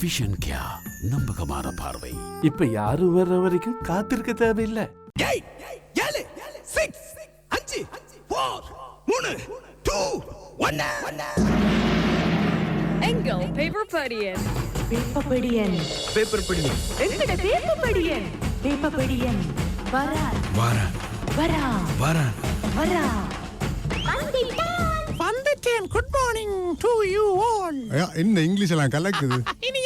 Vision கியா நம்பகமான பார்வை. இப்ப யாரும் வர்ற வரைக்கும் காத்திருக்க தேவையில்லை. ஏழு சிக்ஸ் அஞ்சு ஃபோர் மூணு டூ ஒன்னு எங்கள் பேப்பர் படியன்? வேப்பப்படியன் பேப்பர் படி எங்கட வேப்பப்படியன் வேப்பப்படியன் வரா. வாரன் வரா. வாரன் வரா. வந்துட்டேன். Good morning to you all என்ன இங்கிலீஷ் எல்லாம் கலக்குது?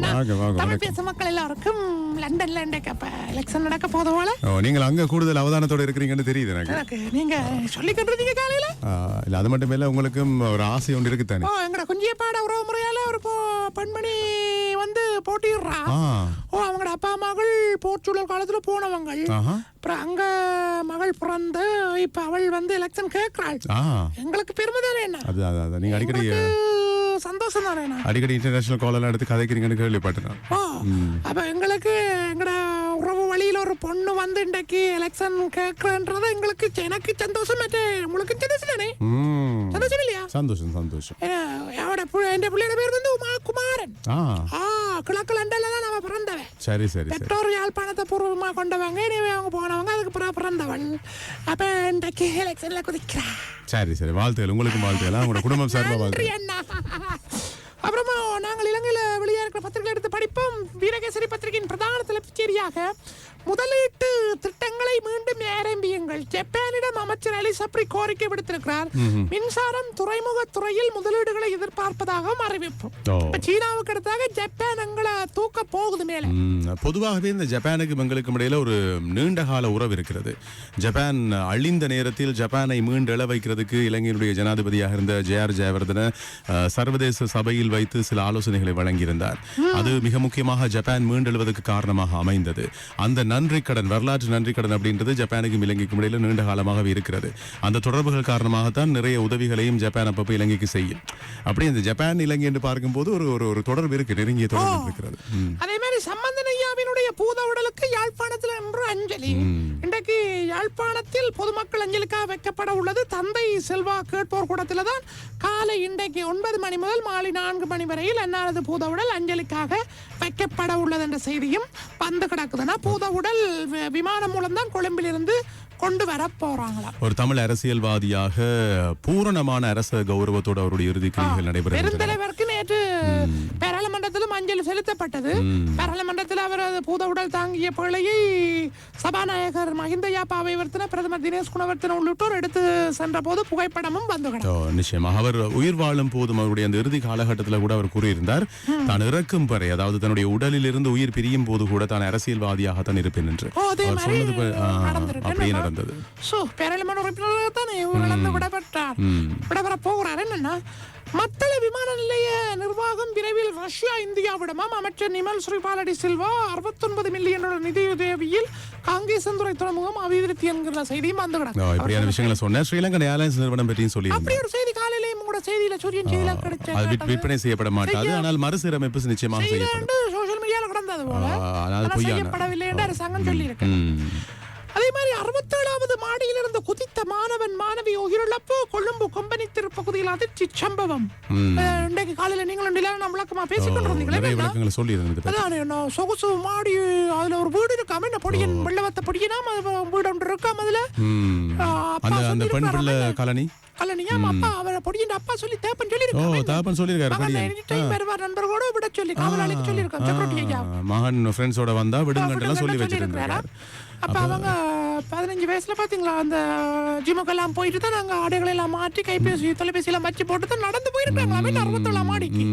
அண்ணா தமிழ். பேசும் மக்கள் எல்லாருக்கும் லண்டன்ல இன்றைக்கு அப்ப எலெக்ஷன் நடக்க போது போல. ஓ, நீங்கள் அங்க கூடுதல் அவதானத்தோட இருக்கிறீங்கன்னு தெரியுது எனக்கு. நீங்க சொல்லிக்கிட்டு காலையில? இல்ல அது மட்டும் இல்ல உங்களுக்கும் ஒரு ஆசை ஒன்று இருக்குத்தானே. ஓ எங்கட குஞ்சிய பாட உறவு முறையால ஒரு பெண்மணி வந்து போட்டிடுறா ஓ அவங்களோட அப்பா மகள் போர்ச்சுகல் காலத்துல போனவங்க அப்புறம் அங்க மகள் பிறந்து இப்ப அவள் வந்து எலெக்ஷன் கேட்கிறாள். எங்களுக்கு பெருமை தானே என்ன? அது நீங்க அடிக்கடி சந்தோஷம் தானே அடிக்கடி இன்டர்நேஷனல் கால் எல்லாம் எடுத்து கதைக்கிறீங்கன்னு கேள்விப்பட்டேன். ஓ அப்ப எங்களுக்கு எங்கட உறவு வழியில ஒரு பொண்ணு வந்து இன்றைக்கு எலெக்ஷன் கேட்கறன்றது எங்களுக்கு எனக்கு சந்தோஷம் உங்களுக்கு சந்தோஷம் தானே சந்தோஷம் இல்லையா? சந்தோஷம் சந்தோஷம். அவட என் பிள்ளையோட பேர் வந்து குமாரன். ஆ. கிழக்கு லண்டன்ல தான் அவ பிறந்தவன் சரி சரி பெற்றோர் யாழ்ப்பாணத்தை பூர்வமா கொண்டவங்க இனிமே அவங்க போனவங்க அதுக்கு பிறகு பிறந்தவன். அப்ப இன்றைக்கு எலெக்ஷன்ல குதிக்கிறா. சரி சரி. வாழ்த்துகள். உங்களுக்கும் வாழ்த்துகள். உங்களோட குடும்பம் சார்பா நன்றி வாழ்த்துகள். அண்ணா. அப்புறமா நாங்கள் இலங்கையில வெளியே இருக்கிற பத்திரிகை எடுத்து படிப்போம். வீரகேசரி பத்திரிகையின் பிரதான தலைப்புச் செய்தியாக முதலீட்டு திட்டங்களை மீண்டும் ஆரம்பியுங்கள். ஜப்பானிடம் அமைச்சர் அலிசப்ரி கோரிக்கை விடுத்திருக்கிறார். மின்சாரம் துறைமுக துறையில் முதலீடுகளை எதிர்பார்ப்பதாகவும் அறிவிப்பு. சீனாவுக்கு அடுத்தாக ஜப்பான் எங்களை தூக்க போகுது மேல. பொதுவாகவே இந்த ஜப்பானுக்கும் எங்களுக்கும் இடையில ஒரு நீண்ட கால உறவு இருக்கிறது. ஜப்பான் அழிந்த நேரத்தில் ஜப்பானை மீண்டெழ வைக்கிறதுக்கு இலங்கையினுடைய ஜனாதிபதியாக இருந்த ஜே ஆர் ஜெயவர்தன சர்வதேச சபையில் வைத்து சில ஆலோசனைகளை வழங்கியிருந்தார். அது மிக முக்கியமாக ஜப்பான் மீண்டெழுவதற்கு காரணமாக அமைந்தது. அந்த நன்றி கடன் வரலாற்று நன்றி கடன் அப்படின்றது ஜப்பானுக்கும் இலங்கைக்கும் இடையில நீண்ட காலமாகவே இருக்கிறது. அந்த தொடர்புகள் காரணமாகத்தான் நிறைய உதவிகளையும் ஜப்பான் அப்பப்போ இலங்கைக்கு செய்யும். அப்படி இந்த ஜப்பான் இலங்கை என்று பார்க்கும்போது ஒரு ஒரு- ஒரு தொடர்பு இருக்கு நெருங்கிய தொடர்பு இருக்கிறது. அதே மாதிரி ஐயாவினுடைய பூத உடலுக்கு யாழ்ப்பாணத்தில் இன்று அஞ்சலி. இன்றைக்கு யாழ்ப்பாணத்தில் பொதுமக்கள் அஞ்சலிக்காக வைக்கப்பட உள்ளது. தந்தை செல்வா கேட்போர் கூடத்தில் தான் காலை இன்றைக்கு ஒன்பது மணி முதல் மாலை நான்கு மணி வரையில் அன்னாரது பூத உடல் அஞ்சலிக்காக வைக்கப்பட உள்ளது என்ற செய்தியும் வந்து கிடக்குதுன்னா பூத உடல் விமானம் மூலம் தான் கொழும்பிலிருந்து கொண்டு வர போறாங்களாம். ஒரு தமிழ் அரசியல்வாதியாக பூரணமான அரச கௌரவத்தோடு அவருடைய இறுதி நடைபெறுகின்றன. பெருந்தலைவருக்கு நேற்று பாராளுமன்றத்திலும் அஞ்சலி செலுத்தப்பட்டது. பாராளுமன்றத்தில் அவரது பூத உடல் தாங்கிய பிழையை சபாநாயகர் மஹிந்தயா பாவைவர்த்தன பிரதமர் தினேஷ் குணவர்த்தன உள்ளிட்டோர் எடுத்து சென்ற போது புகைப்படமும் வந்து நிச்சயமாக அவர் உயிர் வாழும் போதும் அவருடைய அந்த இறுதி காலகட்டத்தில் கூட அவர் கூறியிருந்தார். தான் இறக்கும் வரை அதாவது தன்னுடைய உடலில் இருந்து உயிர் பிரியும் போது கூட தான் அரசியல்வாதியாகத்தான் இருப்பேன் என்று. அவர். அப்படியே நடந்தது. சோ, பாராளுமன்ற உறுப்பினராக தானே இழந்து விடப்பட்டார். விடவர போகிறார். என்னன்னா மத்தள விமான நிலைய நிர்வாகம் விரைவில் ரஷ்யா இந்தியாவிடமாம் அமைச்சர் நிமல் ஸ்ரீபாலடி சில்வா 69 மில்லியன் நிதியுதவியில் காங்கேசந்துறை துறைமுகம் அபிவிருத்தி என்கிற செய்தியும் வந்து கிடக்கு. விஷயங்களை சொன்னேன் ஸ்ரீலங்கன் ஏர்லைன்ஸ் நிறுவனம் பற்றியும் அப்படி சொல்லியிருந்தார் ஒரு செய்தி காலையிலேயும் கூட செய்தியில சூரியன் செய்தியில கிடைச்ச அது விற்- விற்பனை செய்யப்பட மாட்டாது. ஆனால் மறுசீரமைப்பு நிச்சயமாக செய்யப்படும். சோசியல் மீடியால கிடந்தது போல. செய்யப்படவில்லை என்று அரசாங்கம் சொல்லியிருக்கு. அதே மாதிரி அறுபத்தேழாவது மாடியிலிருந்து குதித்த மாணவன் மாணவி உயிரிழப்பு கொழும்பு கொம்பனி திருப்பகுதியில் அதிர்ச்சி சம்பவம். இன்றைக்கு காலையில நீங்களும் நிலான விளக்கமா? விளக்கங்களை சொல்லியிருந்தது பற்றி. அதான் சொகுசு மாடி அதுல ஒரு வீடு இருக்காம என்ன பொடியன் வெள்ளவத்த பொடியனாம அது வீடு ஒன்று இருக்காம அதுல அந்த பெண் பிள்ளை சொல்லியிருக்காரு கலனி கல்லணியாம் அப்பா அவரை பொடியன் அப்பா சொல்லி தேப்பன் சொல்லி ஓ தாப்பன் சொல்லியிருக்காரு படியன். டைம் வருவார் நண்பர்களோட விட சொல்லி காவலாளிக்கு சொல்லியிருக்கான் செக்யூரிட்டி ஐயா. மகன் ஃப்ரெண்ட்ஸோட வந்தா விடுங்கன்றெல்லாம் சொல்லி வச்சிருக்காரு அப்ப அவங்க பதினஞ்சு வயசுல பாத்தீங்களா அந்த ஜிமுக்கெல்லாம் போயிட்டு தான் நாங்க ஆடைகளை எல்லாம் மாற்றி கைபேசி தொலைபேசி எல்லாம் வச்சு போட்டு தான் நடந்து போயிருக்காங்களாமே அறுபத்தேழாம் மாடிக்கு.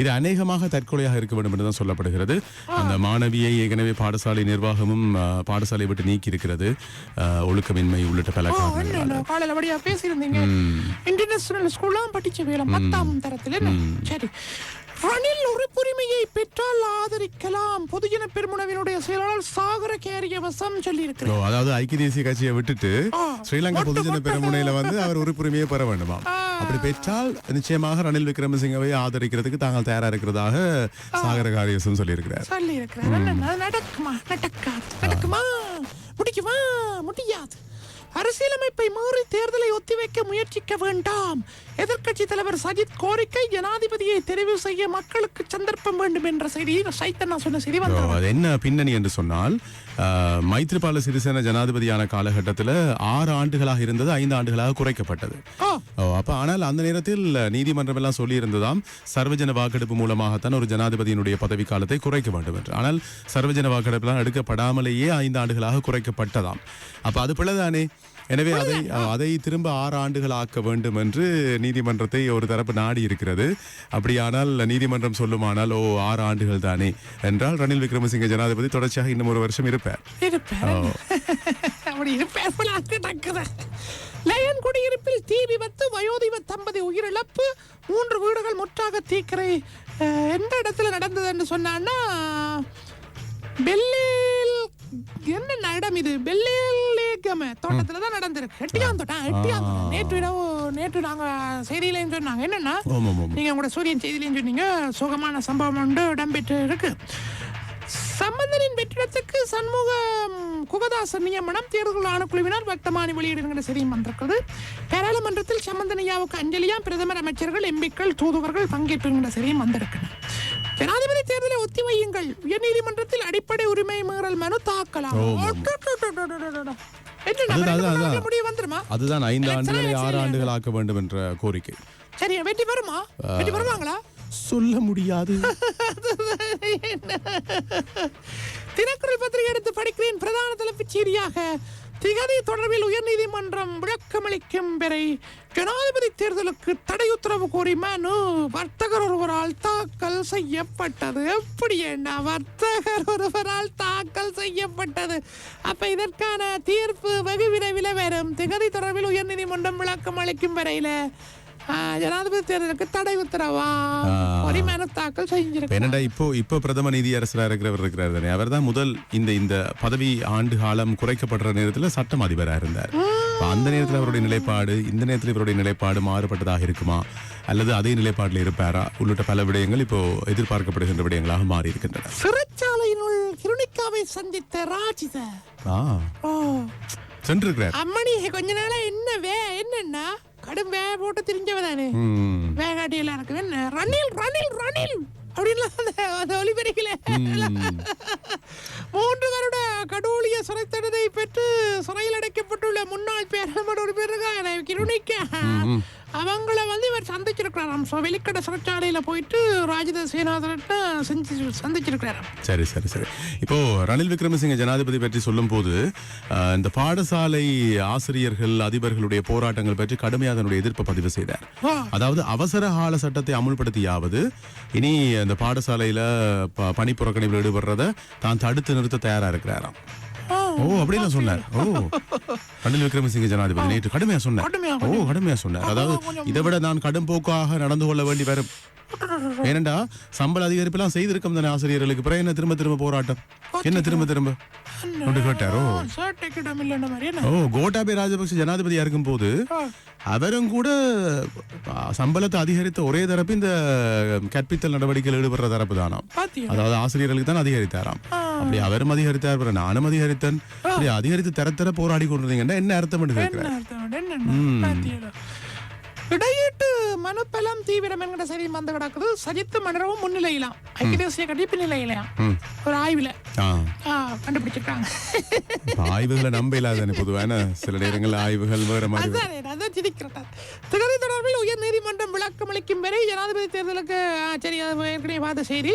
இது அநேகமாக தற்கொலையாக இருக்க வேண்டும் என்று தான் சொல்லப்படுகிறது. அந்த மாணவியை ஏற்கனவே பாடசாலை நிர்வாகமும் பாடசாலை விட்டு நீக்கி இருக்கிறது ஒழுக்கமின்மை உள்ளிட்ட பல காலையில வழியா பேசியிருந்தீங்க? இன்டர்நேஷனல் ஸ்கூல்லாம் படிச்ச வேலை பத்தாம் தரத்தில் சரி. ரணில் உறுப்புரிமையை பெற்றால் ஆதரிக்கலாம். பொதுஜன பெருமுனவினுடைய செயலாளர் சாகர கேரியவசம் சொல்லி ஓ, அதாவது ஐக்கிய தேசிய கட்சியை விட்டுட்டு ஸ்ரீலங்கா பொதுஜன பெருமுனையில வந்து அவர் உறுப்புரிமையை பெற வேண்டுமா அப்படி பெற்றால் நிச்சயமாக ரணில் விக்ரமசிங்கவை ஆதரிக்கிறதுக்கு தாங்கள் தயாரா இருக்கிறதாக சாகர காரியசம் சொல்லியிருக்கிறார். சொல்லி இருக்கிறார் நடக்குமா? நடக்குமா? முடிக்குமா? முடியாது. அரசியலமைப்பை மீறி தேர்தலை ஒத்திவைக்க முயற்சிக்க வேண்டாம். எதிர்க்கட்சி தலைவர் சஜித் கோரிக்கை ஜனாதிபதியை தெரிவு செய்ய மக்களுக்கு சந்தர்ப்பம் வேண்டும் என்ற செய்தி சைத்தன்னா சொன்ன செய்தி அது என்ன பின்னணி என்று சொன்னால் மைத்ரிபால சிறிசேன ஜனாதிபதியான காலகட்டத்தில் ஆறு ஆண்டுகளாக இருந்தது ஐந்து ஆண்டுகளாக குறைக்கப்பட்டது. அப்ப ஆனால் அந்த நேரத்தில் நீதிமன்றம் எல்லாம் சொல்லி இருந்ததாம் சர்வஜன வாக்கெடுப்பு மூலமாகத்தான் ஒரு ஜனாதிபதியினுடைய பதவி காலத்தை குறைக்க வேண்டும் என்று. ஆனால் சர்வஜன வாக்கெடுப்புலாம் எடுக்கப்படாமலேயே ஐந்து ஆண்டுகளாக குறைக்கப்பட்டதாம். அப்ப அது பிள்ளைதானே எனவே அதை அதை திரும்ப ஆறு ஆண்டுகள் ஆக்க வேண்டும் என்று நீதிமன்றத்தை ஒரு தரப்பு நாடி இருக்கிறது. அப்படியானால் நீதிமன்றம் சொல்லுமானால் ஓ ஆறு ஆண்டுகள் தானே என்றால் ரணில் விக்ரமசிங்க ஜனாதிபதி தொடர்ச்சியாக இன்னும் ஒரு வருஷம் இருப்பார். லயன் குடியிருப்பில் தீ விபத்து வயோதிப தம்பதி உயிரிழப்பு மூன்று வீடுகள் முற்றாக தீக்கரை எந்த இடத்துல நடந்தது என்று சொன்னான்னா பெல்லில் என்ன இடம் இது? பெல்லிலேகம தோட்டத்துல தான் நடந்திருக்கு. எட்டியான் தோட்டம் எட்டியான் தோட்டம். நேற்று இரவு நேற்று நாங்க செய்தியிலையும் சொன்னாங்க. என்னன்னா நீங்க உங்களோட சூரியன் செய்தியிலையும் சொன்னீங்க சுகமான சம்பவம் ஒன்று இடம்பெற்று இருக்கு சம்பந்தனின் வெற்றிடத்துக்கு சண்முகம் குகதாசன் நியமனம் தேர்தல் ஆணைக்குழுவினர் வர்த்தமானி வெளியிடுகிற செய்தியும் வந்திருக்கிறது பாராளுமன்றத்தில் சம்பந்தனியாவுக்கு அஞ்சலியா பிரதமர் அமைச்சர்கள் எம்பிக்கள் தூதுவர்கள் பங்கேற்றுகின்ற செய்தியும் வந்திருக்கின்றன ஜனாதிபதி தேர்தலை ஒத்திவையுங்கள் உயர்நீதிமன்றத்தில் அடிப்படை உரிமை மீறல் மனு தாக்கலாம் அதுதான், ஐந்து ஆண்டுகளை ஆறு. ஆண்டுகள் ஆக்க வேண்டும் என்ற கோரிக்கை. சரி வெற்றி வருமா? வெற்றி வருவாங்களா? சொல்ல முடியாது. தினக்குரல் பத்திரிகை எடுத்து படிக்கிறேன் பிரதான தலைப்புச் செய்தியாக திகதி தொடர்பில் உயர்நீதிமன்றம் விளக்கமளிக்கும் வரை ஜனாதிபதி தேர்தலுக்கு தடை உத்தரவு கோரி மனு. வர்த்தகர் ஒருவரால் தாக்கல் செய்யப்பட்டது. எப்படி என்ன வர்த்தகர் ஒருவரால் தாக்கல் செய்யப்பட்டது? அப்ப இதற்கான தீர்ப்பு வெகு விரைவில் வரும். திகதி தொடர்பில் உயர்நீதிமன்றம் விளக்கம் அளிக்கும் வரையில ஜனாதிபதி தேர்தலுக்கு தடை உத்தரவா? ஒரு மனு தாக்கல் செஞ்சிருக்கு என்னடா இப்போ இப்போ பிரதம நீதியரசராக இருக்கிறவர் இருக்கிறார் தானே. அவர் தான் முதல் இந்த இந்த பதவி ஆண்டு காலம் குறைக்கப்படுற நேரத்தில் சட்டம் அதிபராக இருந்தார். அந்த நேரத்தில் அவருடைய நிலைப்பாடு இந்த நேரத்தில் இவருடைய நிலைப்பாடு மாறுபட்டதாக இருக்குமா? அல்லது அதே நிலைப்பாட்டில் இருப்பாரா? உள்ளிட்ட பல விடயங்கள் இப்போ எதிர்பார்க்கப்படுகின்ற விடயங்களாக மாறி இருக்கின்றன சிறைச்சாலையினுள் கிருணிக்காவை சந்தித்த ராஜித சென்றிருக்கிறார். அம்மணி கொஞ்ச நாளா என்ன வே என்னன்னா கடும் வே போட்டு தெரிஞ்சவதானே ம். வேகாட்டியெல்லாம் இருக்கு என்ன ரணில் ரணில் ரணில். அப்படின்லாம் அந்த- அந்த ஒலிபெருக்கில மூன்று வருட கடூழிய சிறை தண்டனை பெற்று சிறையில் அடைக்கப்பட்டுள்ள முன்னாள் பேரமட உறுப்பினருக்கான கிருணிக்க. அவங்கள வந்து இவர் சந்திச்சிருக்கிறாராம். ஸோ வெளிக்கடை சிறைச்சாலையில போயிட்டு ராஜித சேனாதரட்ட செஞ்சு சந்திச்சிருக்கிறாராம் சரி சரி சரி. இப்போ ரணில் விக்ரமசிங்க ஜனாதிபதி பற்றி சொல்லும்போது அஹ், இந்த பாடசாலை ஆசிரியர்கள் அதிபர்களுடைய போராட்டங்கள் பற்றி கடுமையாக தன்னுடைய எதிர்ப்பை பதிவு செய்தார். அதாவது அவசர கால சட்டத்தை அமுல்படுத்தியாவது இனி அந்த பாடசாலையில பணி புறக்கணிப்பில் ஈடுபடுறத தான் தடுத்து நிறுத்த தயாரா இருக்கிறாராம். ஓ அப்படிலாம் சொன்னார். ஓ. ரணில் விக்ரமசிங்க ஜனாதிபதி நேற்று கடுமையா சொன்னார். ஓ கடுமையா சொன்னார். அதாவது இதை விட நான் கடும் போக்காக நடந்து கொள்ள வேண்டி வரும். ஏனண்டா சம்பள அதிகரிப்பெல்லாம் செய்திருக்கும் தானே ஆசிரியர்களுக்கு. பிறகு என்ன திரும்ப திரும்ப போராட்டம்? என்ன திரும்ப திரும்ப? கொண்டு கேட்டாரோ? ஓ கோட்டாபே ராஜபக்ஷ ஜனாதிபதியா இருக்கும் போது அவரும் கூட சம்பளத்தை அதிகரித்த ஒரே தரப்பு இந்த கற்பித்தல் நடவடிக்கையில் ஈடுபடுற தரப்பு தானாம். அதாவது ஆசிரியர்களுக்கு தான் அதிகரித்தாராம். அப்படி அவரும் அதிகரித்தார் பிறகு நானும் அதிகரித்தேன். அப்படி அதிகரித்து தர தர போராடி கொண்டிருந்தீங்கன்னா என்ன அர்த்தம் கேட்கிறேன் மனுப்பலம் தீவிரம் என்கிற செய்தி வந்து கிடக்குது. சஜித்து மன்னரவும் முன்னிலையிலாம். ஐக்கிய தேசிய கட்சி பின்னிலையிலாம் ஒரு ஆய்வுல. கண்டுபிடிச்சிருக்காங்க. ஆய்வுகளை நம்ப இல்லாதானே பொதுவான சில நேரங்கள் ஆய்வுகள் வேற மாதிரி. அதானே. திகதி தொடர்பில் உயர் நீதிமன்றம் விளக்கம் அளிக்கும் வரை ஜனாதிபதி தேர்தலுக்கு சரி அது ஏற்கனவே பார்த்த செய்தி.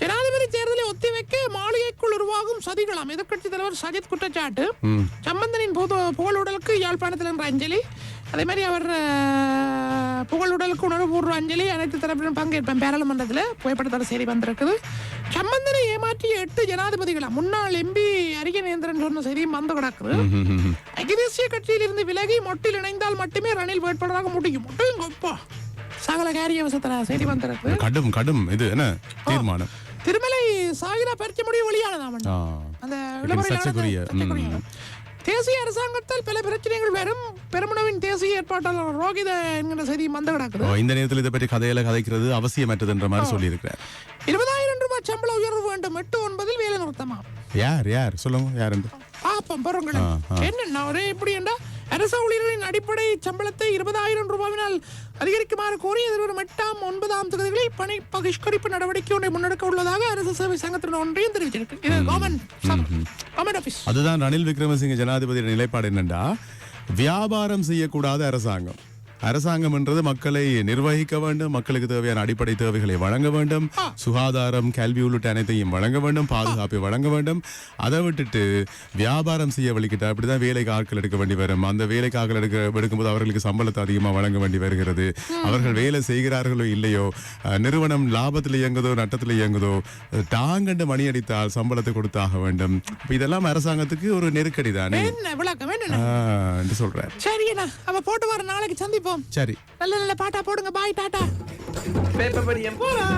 ஜனாதிபதி தேர்தலை ஒத்திவைக்க மாளிகைக்குள் உருவாகும் சதிகளாம். எதிர்க்கட்சி தலைவர் சஜித் குற்றச்சாட்டு. சம்பந்தனின் புகழுடலுக்கு யாழ்ப்பாணத்தில் என்ற அஞ்சலி. அதே மாதிரி அவர் புகழுடலுக்கு உணர்வுபூர்வ அஞ்சலி அனைத்து தரப்பிலும் பங்கேற்பேன். பாராளுமன்றத்தில் புகைப்படத்தோட செய்தி வந்திருக்குது. சம்பந்தனை ஏமாற்றிய எட்டு ஜனாதிபதிகளா? முன்னாள் எம்பி அரியநேந்திரன் சொன்ன செய்தியும் வந்து கிடக்குது. ஐக்கிய தேசிய கட்சியிலிருந்து விலகி மொட்டில் இணைந்தால் மட்டுமே ரணில் வேட்பாளராக முடியும். முட்டுங்கப்பா சகல காரிய செய்தி வந்திருக்கு கடும் கடும். இது என்ன தீர்மானம்? திருமலை சாகிரா பறிச்ச முடிவு வெளியானதாம் ஆ. அந்த தேசிய அரசாங்கத்தால் பல பிரச்சனைகள் வரும். பெருமனவின் தேசிய ஏற்பாட்டாளர் ரோகித என்கிற செய்தி வந்து கிடக்குது. ஓ, இந்த நேரத்தில் இதை பற்றி கதையில கதைக்கிறது அவசியமற்றதுன்ற மாதிரி சொல்லியிருக்கிறார். இருபதாயிரம் ரூபாய் சம்பள உயர்வு வேண்டும். எட்டு ஒன்பதில் வேலை நிறுத்தமா? யார் யார்? சொல்லுங்க யார் என்று பாப்போம் ஒரே இப்படி என்றா அரசு ஊழியர்களின் அடிப்படை சம்பளத்தை இருபதாயிரம் ரூபாயினால் அதிகரிக்குமாறு கோரி எதிர்வரும் எட்டாம் ஒன்பதாம் தேதிகளில் பணி பகிஷ்கரிப்பு நடவடிக்கை ஒன்றை முன்னெடுக்க உள்ளதாக அரசு சேவை சங்கத்தின் ஒன்றையும் தெரிவிச்சிருக்கு இது கவர்மெண்ட் ஆபீஸ் அதுதான் ரணில் விக்ரமசிங்க ஜனாதிபதி நிலைப்பாடு என்னண்டா வியாபாரம் செய்யக்கூடாத அரசாங்கம். அரசாங்கம் என்றது மக்களை நிர்வகிக்க வேண்டும் மக்களுக்கு தேவையான அடிப்படை தேவைகளை வழங்க வேண்டும் சுகாதாரம் கல்வி உள்ளிட்ட அனைத்தையும் வழங்க வேண்டும் பாதுகாப்பை வழங்க வேண்டும். அதை விட்டுட்டு வியாபாரம் செய்ய வழிகிட்ட அப்படிதான் வேலைக்கு ஆட்கள் எடுக்க வேண்டி வரும். அந்த வேலைக்கு ஆட்கள் எடுக்க எடுக்கும்போது அவர்களுக்கு சம்பளத்தை அதிகமாக வழங்க வேண்டி வருகிறது. அவர்கள் வேலை செய்கிறார்களோ இல்லையோ நிறுவனம் லாபத்தில் இயங்குதோ நட்டத்தில் இயங்குதோ தாங்கண்டு மணி அடித்தால் சம்பளத்தை கொடுத்தாக வேண்டும். இதெல்லாம் அரசாங்கத்துக்கு ஒரு நெருக்கடி தானே? சொல்றார். சரி போட்டு வர நாளைக்கு சந்திப்போம் சரி. நல்ல நல்ல பாட்டா போடுங்க. பாய் டாட்டா பேப்பர் படியம் போலாம்